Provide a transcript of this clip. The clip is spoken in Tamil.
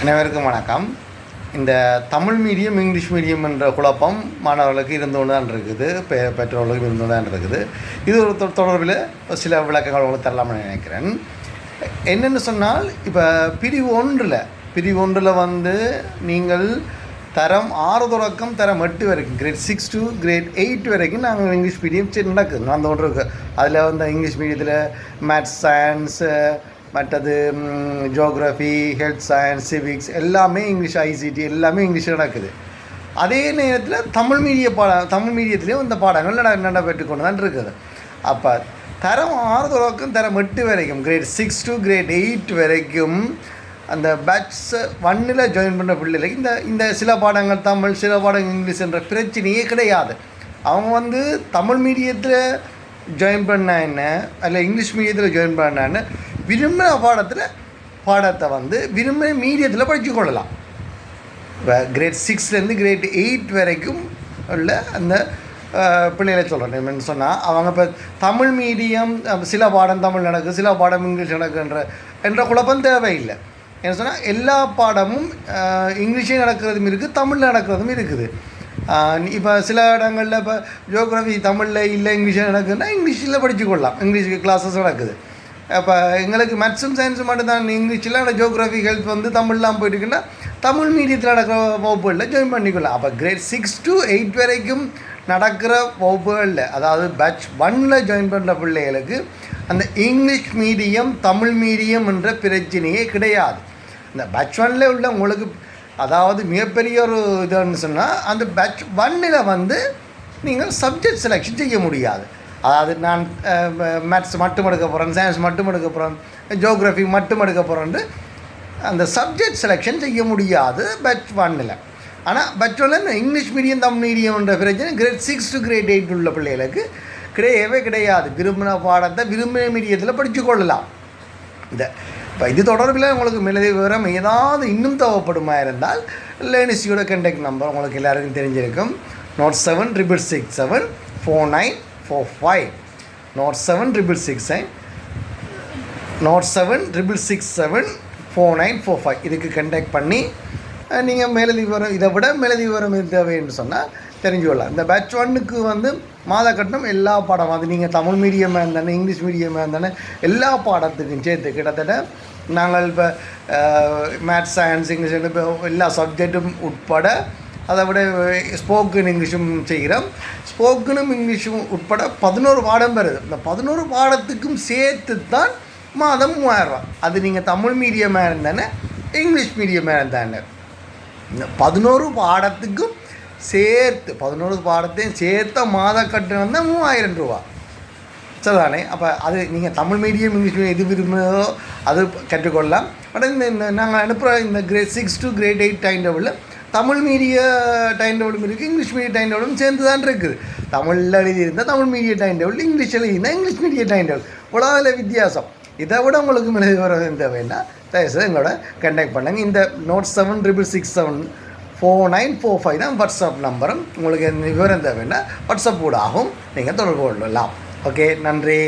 அனைவருக்கும் வணக்கம். இந்த தமிழ் மீடியம் இங்கிலீஷ் மீடியம் என்ற குழப்பம் மாணவர்களுக்கு இருந்து தான் இருக்குது. பெ பெற்றோர்களுக்கு இருந்து தான் இருக்குது. இது ஒரு தொ- தொடர்பில் சில விளக்கங்கள் உங்களுக்கு தரலாம்னு நினைக்கிறேன். என்னென்னு சொன்னால் இப்போ பிரிவு ஒன்றில் பிரிவு ஒன்றில் வந்து நீங்கள் தரம் ஆறு தொடக்கம் தரம் எட்டு வரைக்கும் grade six to grade eight வரைக்கும் நாங்கள் இங்கிலீஷ் மீடியம் சரி நடக்குது நடந்து கொண்டு இருக்கு அதில் வந்து இங்கிலீஷ் மீடியத்தில் மேத்ஸ் சயின்ஸு மற்றது ஜோக்ரஃபி ஹெல்த் சயின்ஸ் சிவிக்ஸ் எல்லாமே இங்கிலீஷ் ஐசிடி எல்லாமே இங்கிலீஷ் நடக்குது. அதே நேரத்தில் தமிழ் மீடிய பாடம் தமிழ் மீடியத்துலேயும் இந்த பாடங்கள் நட நடைபெற்று கொண்டு தான் இருக்குது. அப்போ தரம் ஆறு தொடக்கம் தரம் எட்டு வரைக்கும் grade six to grade eight வரைக்கும் அந்த பேட்ச் ஒன்னில் ஜாயின் பண்ணுற பிள்ளைகளுக்கு இந்த இந்த சில பாடங்கள் தமிழ் சில பாடங்கள் இங்கிலீஷ் என்ற பிரச்சனையே கிடையாது. அவங்க வந்து தமிழ் மீடியத்தில் ஜாயின் பண்ண என்ன? அல்ல இங்கிலீஷ் மீடியத்தில் ஜாயின் பண்ண என்ன? விரும்பின பாடத்தில் பாடத்தை வந்து விரும்பின மீடியத்தில் படித்து கொள்ளலாம். இப்போ கிரேட் சிக்ஸ்லேருந்து கிரேட் எயிட் வரைக்கும் உள்ள அந்த பிள்ளைகளை சொல்கிறேன் என்னன்னு சொன்னால் அவங்க இப்போ தமிழ் மீடியம் சில பாடம் தமிழ் நடக்குது சில பாடம் இங்கிலீஷ் நடக்குன்ற என்ற குழப்பம் தேவையில்லை. என்ன சொன்னால் எல்லா பாடமும் இங்கிலீஷே நடக்கிறதும் இருக்குது தமிழில் நடக்கிறதும் இருக்குது. இப்போ சில இடங்களில் இப்போ ஜியோகிராஃபி தமிழில் இல்லை இங்கிலீஷில் நடக்குதுன்னா இங்கிலீஷில் படித்து கொள்ளலாம். இங்கிலீஷ் கிளாஸஸ் நடக்குது. இப்போ எங்களுக்கு மேத்ஸும் சயின்ஸும் மட்டும்தான். இங்கிலீஷில் ஆனால் ஜியோகிராஃபி ஹெல்த் வந்து தமிழ்லாம் போயிட்டுருக்குன்னா தமிழ் மீடியத்தில் நடக்கிற வகுப்புகளில் ஜாயின் பண்ணிக்கலாம் அப்போ கிரேட் சிக்ஸ் டு எயிட் வரைக்கும் நடக்கிற வகுப்புகளில் அதாவது பேட்ச் ஒன்னில் ஜாயின் பண்ணுற பிள்ளைகளுக்கு அந்த இங்கிலீஷ் மீடியம் தமிழ் மீடியம் என்ற பிரச்சனையே கிடையாது. இந்த பேட்ச் ஒன்னில் உள்ள உங்களுக்கு அதாவது மிகப்பெரிய ஒரு இதுன்னு சொன்னால் அந்த பேட்ச் ஒன்னில் வந்து நீங்கள் சப்ஜெக்ட் செலெக்ஷன் செய்ய முடியாது. அதாவது நான் மேத்ஸ் மட்டும் எடுக்க போகிறேன் சயின்ஸ் மட்டும் எடுக்க போகிறேன் ஜோக்ராஃபி மட்டும் எடுக்க போகிறேன்ட்டு அந்த சப்ஜெக்ட் செலெக்ஷன் செய்ய முடியாது பேட்ச் ஒன்னில் ஆனால் பேட்ச் ஒன்னில் இங்கிலீஷ் மீடியம் தமிழ் மீடியம்ன்ற பிரச்சனை grade six to grade eight உள்ள பிள்ளைகளுக்கு கிடையவே கிடையாது. விரும்பின பாடத்தை விரும்பின மீடியத்தில் படித்து கொள்ளலாம். இந்த இப்போ இது தொடர்பில் உங்களுக்கு மிளதி விவரம் ஏதாவது இன்னும் தேவைப்படுமா இருந்தால் லேனிசியோட கண்டெக்ட் நம்பர் உங்களுக்கு எல்லாருக்கும் தெரிஞ்சிருக்கும். Naught seven triple six seven four nine four five naught seven triple six nine naught seven triple six seven four nine four five இதுக்கு கண்டெக்ட் பண்ணி நீங்கள் மேலதி விவரம் இதை விட மேலதி விவரம் தேவைன்னு சொன்னால் தெரிஞ்சு கொள்ளலாம் இந்த பேட்ச் ஒன்னுக்கு வந்து மாத கட்டணம் எல்லா பாடம் அது நீங்கள் தமிழ் மீடியமாக இருந்தானே இங்கிலீஷ் மீடியமாக இருந்தானே எல்லா பாடத்துக்கும் சேர்த்து கிட்டத்தட்ட நாங்கள் இப்போ மேத்ஸ் சயின்ஸ் இங்கிலீஷ் இப்போ எல்லா சப்ஜெக்ட்டும் உட்பட அதை விட ஸ்போக்கன் இங்கிலீஷும் செய்கிறோம் ஸ்போக்கனும் இங்கிலீஷும் உட்பட பதினோரு பாடம் வருது இந்த பதினோரு பாடத்துக்கும் சேர்த்து தான் மாதம் மூவாயிரம் ரூபா அது நீங்கள் தமிழ் மீடியமாக இருந்தானே இங்கிலீஷ் மீடியமாக இருந்தானே இந்த பதினோரு பாடத்துக்கும் சேர்த்து பதினோரு பாடத்தையும் சேர்த்த மாத கட்டணம் தான் மூவாயிரம் ரூபா சரிதானே அப்போ அது நீங்கள் தமிழ் மீடியம் இங்கிலீஷ் மீடியம் எது விரும்புகிறதோ அது கற்றுக்கொள்ளலாம் பட் இந்த நாங்கள் அனுப்புகிற இந்த grade six to grade eight time டேபிளில் தமிழ் மீடிய டைம் டேபிளும் இருக்குது இங்கிலீஷ் மீடிய டைம் டேபிளும் சேர்ந்து தான் இருக்குது. தமிழில் எழுதியிருந்தால் தமிழ் மீடிய டைம் டேபிள் இங்கிலீஷில் எழுதியிருந்தால் இங்கிலீஷ் மீடிய டைம் டேபிள் உலகில் வித்தியாசம். இதை விட உங்களுக்கு எழுதி வர தேவைன்னா தயவுசெய்து எங்களோட கண்டெக்ட் பண்ணுங்கள் இந்த naught seven triple six seven four nine four five தான் வாட்ஸ்அப் நம்பரும் உங்களுக்கு எந்த விவரம் தேவைன்னா வாட்ஸ்அப் கூட ஆகும். நீங்கள் தொடர்பு கொள்ளலாம். ஓகே நன்றி.